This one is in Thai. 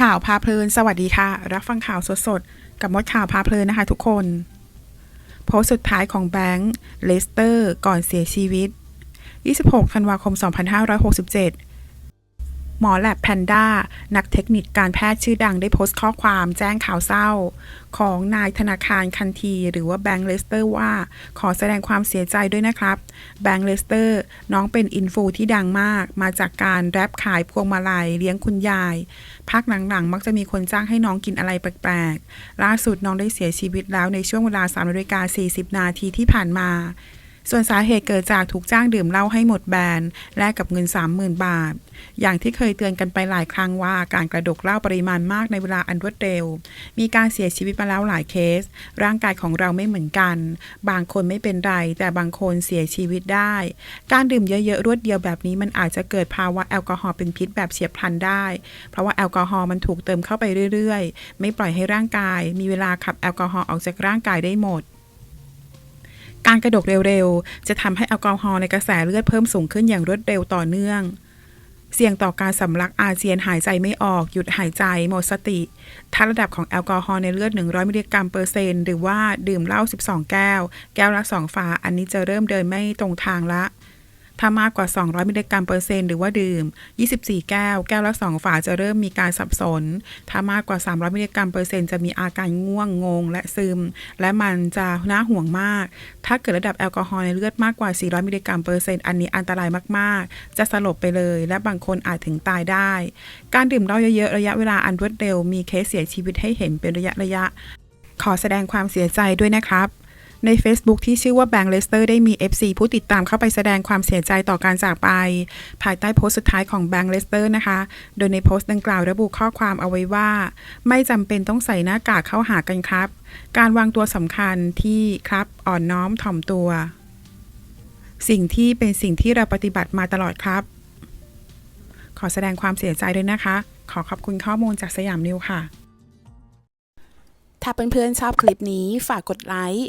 ข่าวพาเพลิน สวัสดีค่ะ รับฟังข่าวสดๆ กับมดข่าวพาเพลินนะคะทุกคน โพสต์สุดท้ายของแบงค์เลสเตอร์ ก่อนเสียชีวิต 26 ธันวาคม 2567 หมอแลบแพนด้า นักเทคนิคการแพทย์ชื่อดังได้โพสต์ข้อความแจ้งข่าวเศร้า ของนายธนาคารคันที หรือว่าแบงค์เลสเตอร์ว่า ขอแสดงความเสียใจด้วยนะครับ แบงค์เลสเตอร์ น้องเป็นอินฟูที่ดังมาก มาจากการแรปขายพวงมาลัยเลี้ยงคุณยายพักหลังๆ มักจะมีคนจ้างให้น้องกินอะไรแปลกๆ ล่าสุดน้องได้เสียชีวิตแล้วในช่วงเวลา3นาฬิกา40 นาทีที่ผ่านมา ส่วนสาเหตุเกิดจากถูกจ้างดื่มเหล้าให้หมดแบนแลกกับเงิน 30,000 บาท อย่างที่เคยเตือนกันไปหลายครั้งว่าการกระดกเหล้าปริมาณมากในเวลาอันรวดเร็ว มีการเสียชีวิตมาแล้วหลายเคส ร่างกายของเราไม่เหมือนกัน บางคนไม่เป็นไร แต่บางคนเสียชีวิตได้ การดื่มเยอะๆรวดเดียวแบบนี้มันอาจจะเกิดภาวะแอลกอฮอล์เป็นพิษแบบเฉียบพลันได้ เพราะว่าแอลกอฮอล์มันถูกเติมเข้าไปเรื่อยๆ ไม่ปล่อยให้ร่างกาย มีเวลาขับแอลกอฮอล์ออกจากร่างกายได้หมด การกระดกเร็วๆ จะทำให้แอลกอฮอล์ในกระแสเลือดเพิ่มสูงขึ้นอย่างรวดเร็วต่อเนื่อง เสี่ยงต่อการสำลักอาเจียนหายใจไม่ออก หยุดหายใจ หมดสติ ถ้าระดับของแอลกอฮอล์ในเลือด 100 มิลลิกรัมเปอร์เซ็นต์หรือว่าดื่มเหล้า 12 แก้ว แก้วละ 2 ฝา อันนี้จะเริ่มเดินไม่ตรงทางละ ถ้ามากกว่า 200 มิลลิกรัมเปอร์เซ็นต์หรือว่าดื่ม 24 แก้ว แก้วละ 2 ฝาจะเริ่มมีการสับสน ถ้ามากกว่า 300 มิลลิกรัมเปอร์เซ็นต์จะมีอาการง่วงงง และซึม และมันจะน่าห่วงมาก ถ้าเกิดระดับแอลกอฮอล์ในเลือดมากกว่า 400 มิลลิกรัมเปอร์เซ็นต์อันนี้อันตรายมาก ๆ จะสลบไปเลย และบางคนอาจถึงตายได้ การดื่มเหล้าเยอะ ๆ ระยะเวลาอันรวดเร็วมีเคสเสียชีวิตให้เห็นเป็นระยะระยะ ขอแสดงความเสียใจด้วยนะครับ ใน Facebook ที่ชื่อว่าแบงค์เลสเตอร์ได้มี FC ผู้ติดตามเข้าไปแสดงความเสียใจต่อการจากไป ภายใต้โพสต์สุดท้ายของแบงค์เลสเตอร์นะคะ โดยในโพสต์ดังกล่าวระบุข้อความเอาไว้ว่า ไม่จำเป็นต้องใส่หน้ากากเข้าหากันครับ การวางตัวสำคัญที่ครับอ่อนน้อมถ่อมตัว สิ่งที่เป็นสิ่งที่เราปฏิบัติมาตลอดครับ ขอแสดงความเสียใจด้วยนะคะ ขอขอบคุณข้อมูลจากสยามนิวค่ะ ถ้าเพื่อนๆชอบคลิปนี้ฝากกดไลค์